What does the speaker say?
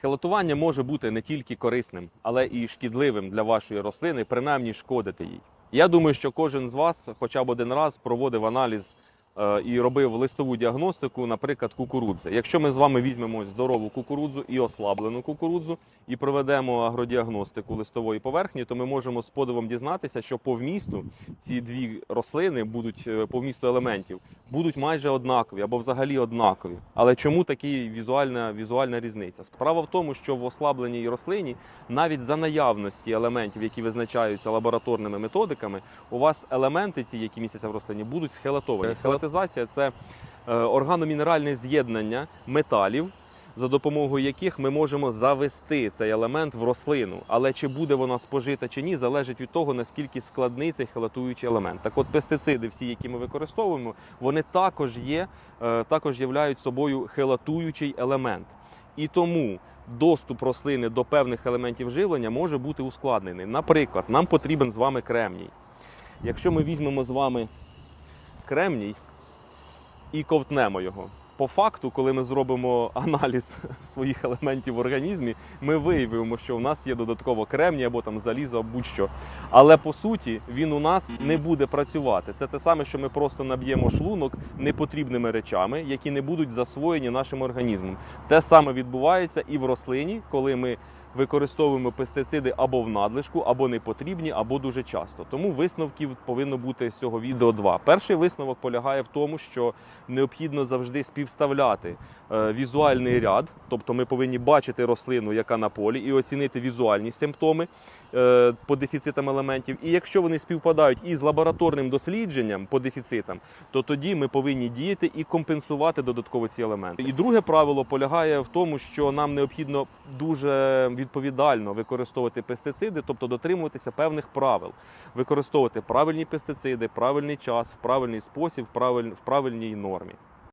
Хелатування може бути не тільки корисним, але і шкідливим для вашої рослини, принаймні шкодити їй. Я думаю, що кожен з вас хоча б один раз проводив аналіз і робив листову діагностику, наприклад, кукурудзи. Якщо ми з вами візьмемо здорову кукурудзу і ослаблену кукурудзу і проведемо агродіагностику листової поверхні, то ми можемо з подивом дізнатися, що по вмісту ці дві рослини будуть е, по вмісту елементів будуть майже однакові або взагалі однакові. Але чому такі візуальна, візуальна різниця? Справа в тому, що в ослабленій рослині навіть за наявності елементів, які визначаються лабораторними методиками, у вас елементи, ці, які містяться в рослині, будуть схелатовані. Хелатизація це е, органомінеральне з'єднання металів. За допомогою яких ми можемо завести цей елемент в рослину, але чи буде вона спожита чи ні, залежить від того наскільки складний цей хелатуючий елемент. Так, от пестициди, всі, які ми використовуємо, вони також є, е, також являють собою хелатуючий елемент. І тому доступ рослини до певних елементів живлення може бути ускладнений. Наприклад, нам потрібен з вами кремній. Якщо ми візьмемо з вами кремній і ковтнемо його. По факту, коли ми зробимо аналіз своїх елементів в організмі, ми виявимо, що в нас є додатково кремній або там залізо, або будь-що. Але по суті він у нас не буде працювати. Це те саме, що ми просто наб'ємо шлунок непотрібними речами, які не будуть засвоєні нашим організмом. Те саме відбувається і в рослині, коли ми використовуємо пестициди або в надлишку, або не потрібні, або дуже часто. Тому висновків повинно бути з цього відео два. Перший висновок полягає в тому, що необхідно завжди співставляти е, візуальний ряд, тобто ми повинні бачити рослину, яка на полі, і оцінити візуальні симптоми е, по дефіцитам елементів. І якщо вони співпадають із лабораторним дослідженням по дефіцитам, то тоді ми повинні діяти і компенсувати додатково ці елементи. І друге правило полягає в тому, що нам необхідно дуже відповідально використовувати пестициди, тобто дотримуватися певних правил, використовувати правильні пестициди, правильний час, в правильний спосіб, в правиль- в правильній нормі.